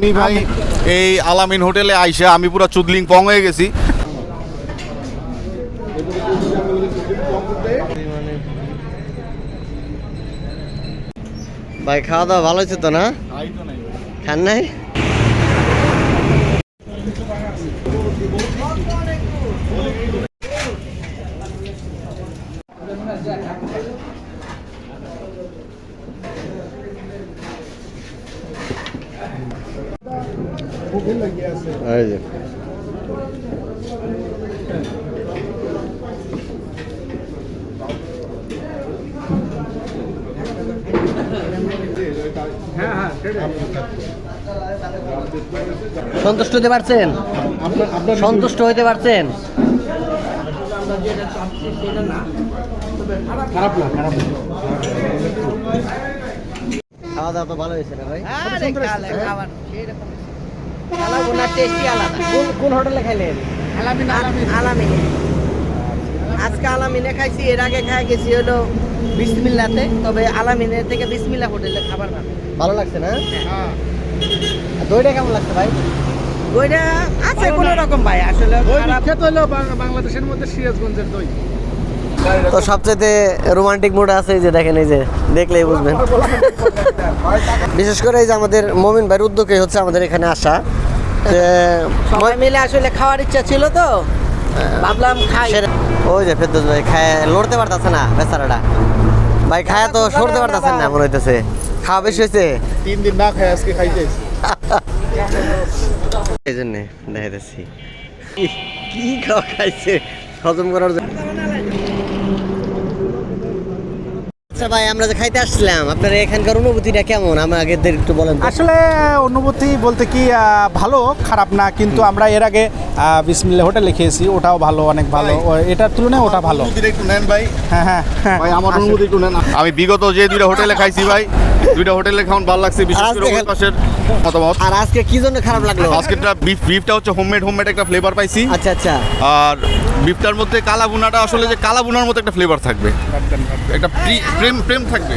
আমি ভাই এই আলামিন হোটেলে আইসা আমি পুরো চুদলিং পং হয়ে গেছি। ভাই খাওয়া দাওয়া ভালো হয়েছে তো না? খান নাই? এই যে। সন্তুষ্ট হতে পারছেন? সন্তুষ্ট হতে পারছেন? খাওয়া দাওয়া তো ভালো হয়েছে না ভাই? কোন হোটেলে খাইলেন আলামিনে আজকে আলামিনে খাইছি এর আগে খাই গেছি হলো বিসমিল্লাতে তবে আলামিনের থেকে বিসমিল্লা হোটেলে খাবার ভালো ভালো লাগছে না? আর দইটা কেমন লাগছে ভাই? ওইটা আছে কোনো রকম ভাই আসলে বাংলাদেশের মধ্যে সিরাজগঞ্জের দই। তো সবচেয়ে রোমান্টিক মুড আছে যে দেখেন এই যে দেখলেই বুঝবেন। বিশেষ করে এই যে আমাদের মমিন ভাইয়ের উদ্যোগে হচ্ছে আমাদের এখানে আসা। যে সবাই মিলে আসলে খাওয়ার ইচ্ছা ছিল তো ভাবলাম খাই। ওই যে ফেরদৌস ভাই খায় লড়তে পারতেছে না বেচারাটা। ভাই খায়া তো সরতে পারতেছেন না মনে হইতেছে। খাওয়া বেশি হয়েছে। তিন দিন না খাই আজকে খাই যাইছি এই জন্যে দেখাইতেছি। কি- কি খাওয়া খাইছে? হজম করার জন্য। আচ্ছা ভাই আমরা যে খাইতে আসছিলাম আপনার এখানকার অনুভূতিটা কেমন? আমাকে একটু বলেন আসলে অনুভূতি বলতে কি আহ, ভালো খারাপ না কিন্তু আমরা এর আগে আহ, বিসমিল্লা হোটেলে খেয়েছি ওটাও ভালো অনেক ভালো। এটার তুলনায় ওটা ভালো। একটু নেন ভাই। হ্যাঁ হ্যাঁ হ্যাঁ। ভাই আমার অনুভূতি একটু নেন। আমি বিগত যে দুইটা হোটেলে খাইছি ভাই দুইটা হোটেলে খাওয়ান ভালো লাগছে বিশেষ আর করে আজকে ওই পাশের মতামত। আর আজকে কি জন্য খারাপ লাগল? আজকেরটা বিফ বিফটা হচ্ছে হোমমেড হোমমেড একটা ফ্লেভার পাইছি। আচ্ছা আচ্ছা। আর বিফটার মধ্যে কালা বুনাটা আসলে যে কালা বুনার মতো একটা ফ্লেভার থাকবে। একটা প্রেম প্রেম থাকবে।